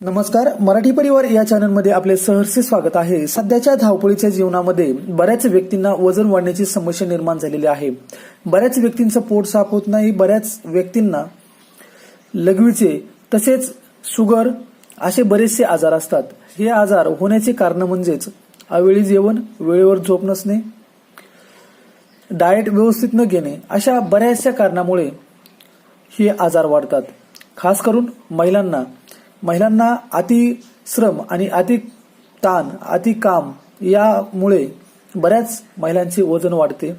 नमस्कार मराठी परिवार या चॅनलमध्ये आपले सहर्ष स्वागत आहे. सध्याच्या धावपळीच्या जीवनामध्ये बऱ्याच व्यक्तींना वजन वाढण्याची समस्या निर्माण झालेली आहे. बऱ्याच व्यक्तींचं पोट साफ होत नाही बऱ्याच व्यक्तींना लघवीचे तसेच शुगर असे बरेचसे आजार असतात. हे आजार होण्याचे कारण म्हणजेच अवेळी जेवण वेळेवर झोप नसणे डाएट व्यवस्थित न घेणे अशा बऱ्याचशा कारणामुळे हे आजार वाढतात. खास करून महिलांना महिलांना अति श्रम आणि अति ताण अति काम यामुळे बऱ्याच महिलांचे वजन वाढते.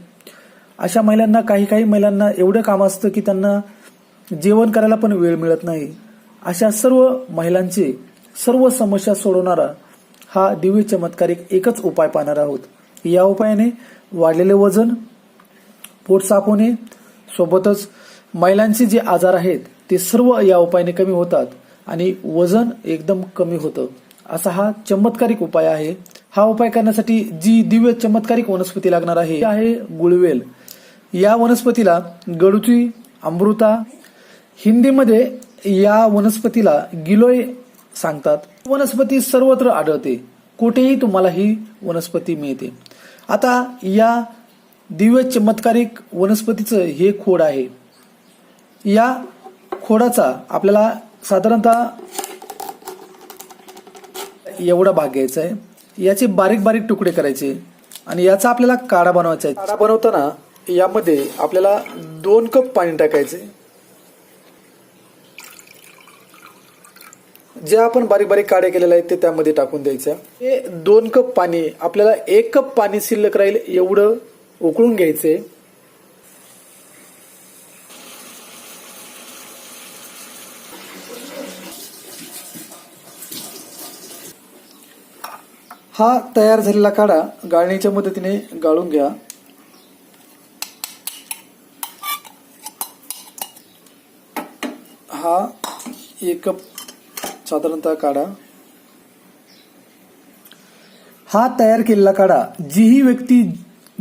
अशा महिलांना काही काही महिलांना एवढं काम असतं की त्यांना जेवण करायला पण वेळ मिळत नाही. अशा सर्व महिलांचे सर्व समस्या सोडवणारा हा दिव्य चमत्कारिक एकच उपाय पाहणार आहोत. या उपायाने वाढलेले वजन पोट साफ होणे सोबतच महिलांचे जे आजार आहेत ते सर्व या उपायाने कमी होतात. आणि वजन एकदम कमी होतं. असा हा चमत्कारिक उपाय आहे. हा उपाय करण्यासाठी जी दिव्य चमत्कारिक वनस्पती लागणार आहे आहे गुळवेल. या वनस्पतीला गडुची अमृता हिंदीमध्ये या वनस्पतीला गिलोय सांगतात. वनस्पती सर्वत्र आढळते. कुठेही तुम्हाला ही वनस्पती मिळते. आता या दिव्य चमत्कारिक वनस्पतीचं हे खोड आहे. या खोडाचा आपल्याला साधारणतः एवढा भाग घ्यायचा आहे. याचे बारीक बारीक तुकडे करायचे आणि याचा आपल्याला काढा बनवायचा आहे. काढा बनवताना यामध्ये आपल्याला दोन कप पाणी टाकायचे. जे आपण बारीक बारीक काड्या केलेल्या आहेत ते त्यामध्ये टाकून द्यायचं. हे दोन कप पाणी आपल्याला एक कप पाणी शिल्लक राहील एवढं उकळून घ्यायचंय हा तयार झालेला काढा. गाळणीच्या मदतीने गाळून घ्या. हा एक कप साधारणतः काढा. हा तयार केलेला काढा. जी ही व्यक्ती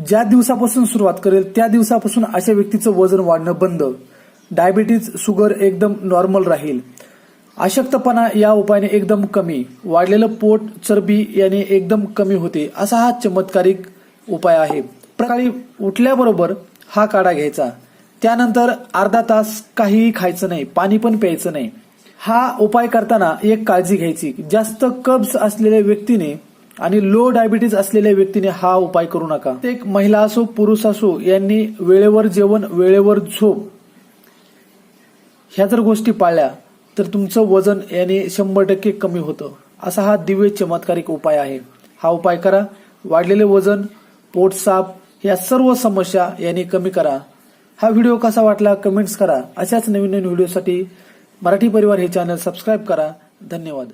ज्या दिवसापासून सुरुवात करेल त्या दिवसापासून अशा व्यक्तीचं वजन वाढणं बंद. डायबिटीज शुगर एकदम नॉर्मल राहील. अशक्तपणा या उपायाने एकदम कमी. वाढलेलं पोट चरबी याने एकदम कमी होते. असा हा चमत्कारिक उपाय आहे. प्रकाळी उठल्याबरोबर हा काढा घ्यायचा. त्यानंतर अर्धा तास काहीही खायचं नाही पाणी पण प्यायचं नाही. हा उपाय करताना एक काळजी घ्यायची. जास्त कब्ज असलेल्या व्यक्तीने आणि लो डायबिटीज असलेल्या व्यक्तीने हा उपाय करू नका. एक महिला असो पुरुष असो यांनी वेळेवर जेवण वेळेवर झोप ह्या जर गोष्टी पाळल्या तर तुमचं वजन याने शंभर टक्के कमी होतं. असा हा दिव्य चमत्कारिक उपाय आहे. हा उपाय करा. वाढलेले वजन पोट साफ या सर्व समस्या याने कमी करा. हा व्हिडिओ कसा वाटला कमेंट्स करा. अशाच नवीन नवीन व्हिडिओसाठी मराठी परिवार हे चॅनल सबस्क्राईब करा. धन्यवाद.